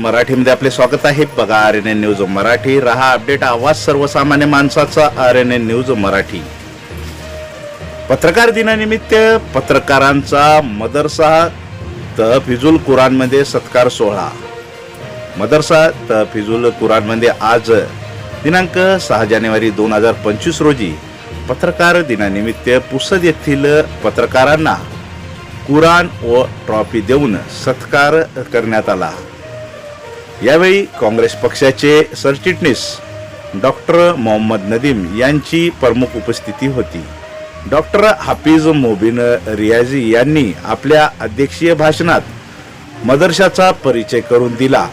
मराठीमध्ये आपले स्वागत आहे. बघा R N N news Marathi. रहा अपडेट आवाज सर्वसामान्य माणसाचा R N N news Marathi. पत्रकार दिनानिमित्त पत्रकारांचा मदरसा तहफिजुल कुराणमध्ये सत्कार सोहळा. मदरसा तहफिजुल कुराणमध्ये आज दिनांक सहा जानेवारी दोन हजार पंचवीस रोजी पत्रकार दिनानिमित्त पुसद येथील पत्रकारांना कुराण व ट्रॉफी देऊन सत्कार करण्यात आला. यावेळी काँग्रेस पक्षाचे सरचिटणीस डॉक्टर मोहम्मद नदीम यांची प्रमुख उपस्थिती होती. डॉक्टर हाफिज मोबिन रियाझी यांनी आपल्या अध्यक्षीय भाषणात मदरशाचा परिचय करून दिला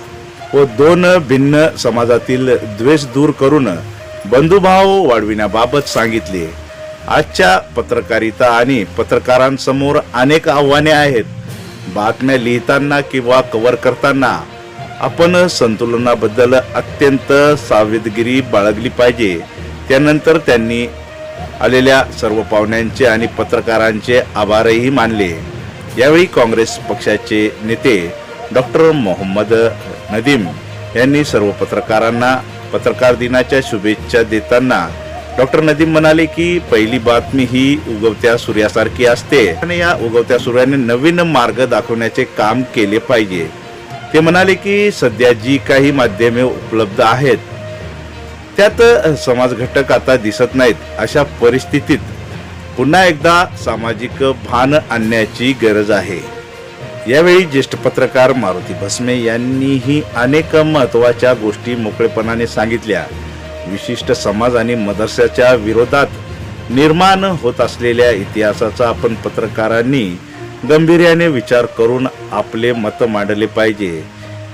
व दोन भिन्न समाजातील द्वेष दूर करून बंधुभाव वाढविण्याबाबत सांगितले. आजच्या पत्रकारिता आणि पत्रकारांसमोर अनेक आव्हाने आहेत. बातम्या लिहिताना किंवा कव्हर करताना आपण संतुलनाबद्दल अत्यंत सावधगिरी बाळगली पाहिजे. त्यानंतर त्यांनी आलेल्या सर्व पाहुण्यांचे आणि पत्रकारांचे आभारही मानले. यावेळी काँग्रेस पक्षाचे नेते डॉक्टर मोहम्मद नदीम यांनी सर्व पत्रकारांना पत्रकार दिनाच्या शुभेच्छा देताना डॉक्टर नदीम म्हणाले की पहिली बातमी ही उगवत्या सूर्यासारखी असते. आणि या उगवत्या सूर्याने नवीन मार्ग दाखवण्याचे काम केले पाहिजे. ते म्हणाले की सध्या जी काही माध्यमे उपलब्ध आहेत त्यात समाज घटक आता दिसत नाहीत. अशा परिस्थितीत पुन्हा एकदा सामाजिक भान आणण्याची गरज आहे. यावेळी ज्येष्ठ पत्रकार मारुती भस्मे यांनीही अनेक महत्त्वाच्या गोष्टी मोकळेपणाने सांगितल्या. विशिष्ट समाज आणि मदरसाच्या विरोधात निर्माण होत असलेल्या इतिहासाचा आपण पत्रकारांनी गंभीर्याने विचार करून आपले मत मांडले पाहिजे.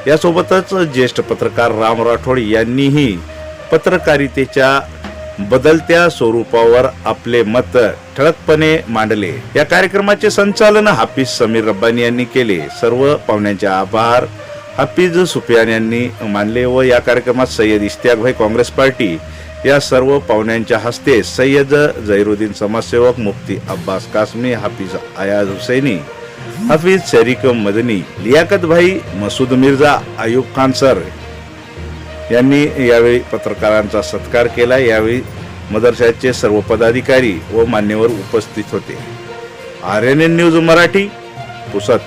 यासोबतच ज्येष्ठ पत्रकार राम राठोड यांनीही पत्रकारितेच्या बदलत्या स्वरूपावर आपले मत ठळकपणे मांडले. या कार्यक्रमाचे संचालन हाफिज समीर रब्बानी यांनी केले. सर्व पाहुण्यांचे आभार. हाफिज सुफियान यांनी मानले व या कार्यक्रमात सय्यद इश्तियाकभाई काँग्रेस पार्टी या सर्व पाहुण्यांच्या हस्ते सय्यद जैरुद्दीन समाजसेवक मुफ्ती अब्बास कासमी हाफिज आयाज हुसैनी हाफिज शरीक मदनी लियाकत भाई मसूद मिर्झा आयुब खान सर यांनी यावेळी पत्रकारांचा सत्कार केला. यावेळी मदरशाचे सर्व पदाधिकारी व मान्यवर उपस्थित होते. R N N news Marathi Pusad